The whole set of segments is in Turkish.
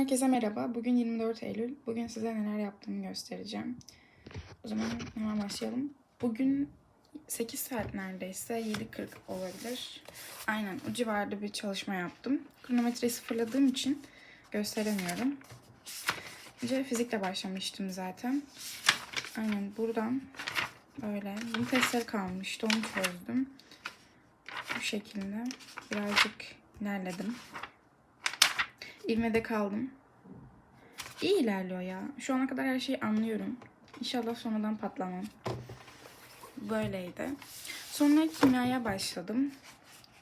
Herkese merhaba. Bugün 24 Eylül. Bugün size neler yaptığımı göstereceğim. O zaman hemen başlayalım. Bugün 8 saat neredeyse 7.40 olabilir. Aynen o civarda bir çalışma yaptım. Kronometreyi sıfırladığım için gösteremiyorum. Önce fizikle başlamıştım zaten. Aynen buradan böyle. Bunun testleri kalmıştı. Onu çözdüm. Bu şekilde birazcık ilerledim. İlmede kaldım. İyi ilerliyor ya. Şu ana kadar her şeyi anlıyorum. İnşallah sonradan patlamam. Böyleydi. Sonra kimyaya başladım.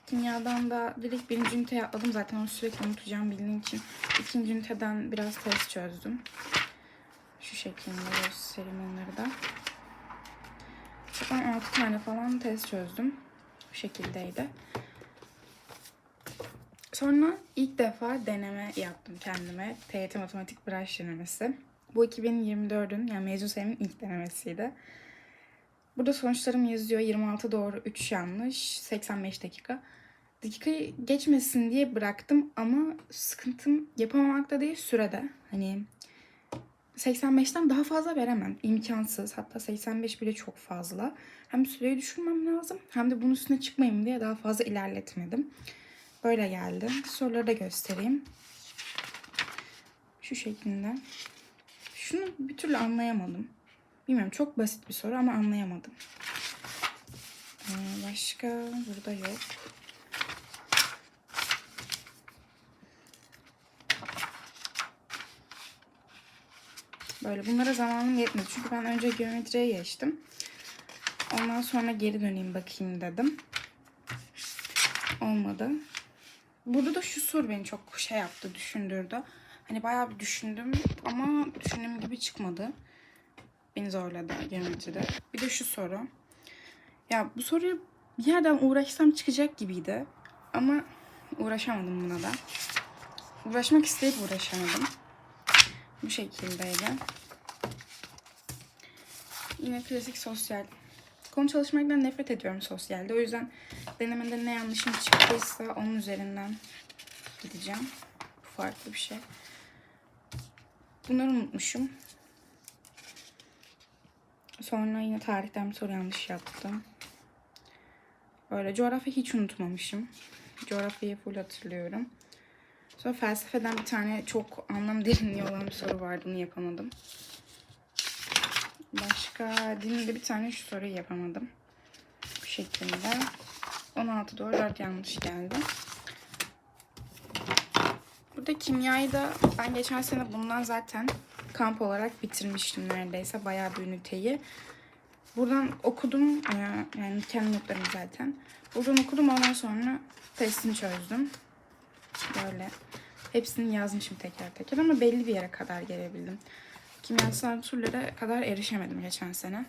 Kimyadan da direkt birinci üniteye atladım. Zaten onu sürekli unutacağım bildiğim için. ikinci üniteden biraz test çözdüm. Şu şekilde göstereyim onları da. Zaten 6 tane falan test çözdüm. Bu şekildeydi. Sonra ilk defa deneme yaptım kendime. TYT Matematik Branş denemesi. Bu 2024'ün yani mezun senemin ilk denemesiydi. Burada sonuçlarım yazıyor. 26 doğru, 3 yanlış, 85 dakika. Dakikayı geçmesin diye bıraktım ama sıkıntım yapamamakta değil sürede. Hani 85'ten daha fazla veremem. İmkansız. Hatta 85 bile çok fazla. Hem süreyi düşürmem lazım hem de bunun üstüne çıkmayayım diye daha fazla ilerletmedim. Böyle geldi. Soruları da göstereyim. Şu şeklinde. Şunu bir türlü anlayamadım. Bilmiyorum çok basit bir soru ama anlayamadım. Ee, başka burada yok. Böyle bunlara zamanım yetmedi. Çünkü ben önce geometriye geçtim. Ondan sonra geri döneyim bakayım dedim. Olmadı. Burada da şu soru beni çok şey yaptı, düşündürdü. Hani bayağı bir düşündüm ama düşündüğüm gibi çıkmadı. Beni zorladı geometride. Bir de şu soru. Ya bu soruyu bir yerden uğraşsam çıkacak gibiydi. Ama uğraşamadım buna da. Uğraşmak isteyip uğraşamadım. Bu şekildeydi. Yine klasik sosyal. Konu çalışmaktan nefret ediyorum sosyalde. O yüzden denemede ne yanlışım çıktıysa onun üzerinden gideceğim. Bu farklı bir şey. Bunları unutmuşum. Sonra yine tarihten bir soru yanlış yaptım. Böyle coğrafya hiç unutmamışım. Coğrafyayı full hatırlıyorum. Sonra felsefeden bir tane çok anlam derinliği olan bir soru vardı. Onu yapamadım. Başka dinde bir tane şu soruyu yapamadım. Bu şekilde. 16 doğru 4 yanlış geldi. Burada kimyayı da ben geçen sene bundan zaten kamp olarak bitirmiştim neredeyse. Bayağı bir üniteyi. Buradan okudum. e, Yani kendi notlarım zaten. Buradan okudum ondan sonra testini çözdüm. Böyle. Hepsini yazmışım teker teker ama belli bir yere kadar gelebildim. Kimyasal türlere kadar erişemedim geçen sene.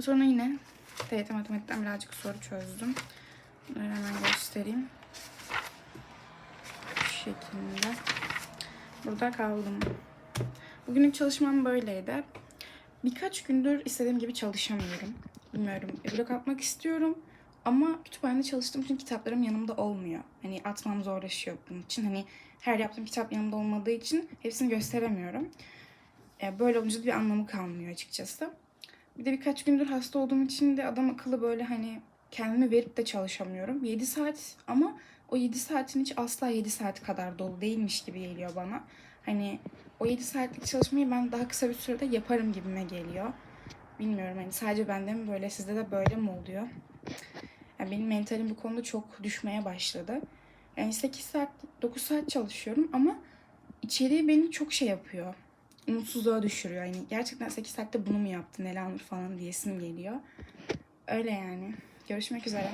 Sonra yine TYT matematikten birazcık soru çözdüm. Bunları hemen göstereyim. Bu şekilde. Burada kaldım. Bugünlük çalışmam böyleydi. Birkaç gündür istediğim gibi çalışamıyorum. Bilmiyorum. Blok atmak istiyorum. Ama kütüphanede çalıştığım için kitaplarım yanımda olmuyor. Hani atmam zorlaşıyor bunun için. Hani her yaptığım kitap yanımda olmadığı için hepsini gösteremiyorum. E, Böyle olunca bir anlamı kalmıyor açıkçası. Bir de birkaç gündür hasta olduğum için de adam akıllı böyle hani kendimi verip de çalışamıyorum. 7 saat ama o 7 saatin hiç asla 7 saat kadar dolu değilmiş gibi geliyor bana. Hani o 7 saatlik çalışmayı ben daha kısa bir sürede yaparım gibime geliyor. Bilmiyorum hani sadece bende mi böyle sizde de böyle mi oluyor? Yani benim mentalim bu konuda çok düşmeye başladı. Yani 8 saat, 9 saat çalışıyorum ama içeriği beni çok şey yapıyor. Umutsuzluğa düşürüyor. Yani gerçekten 8 saatte bunu mu yaptın, Elanur falan diyesim geliyor. Öyle yani. Görüşmek üzere.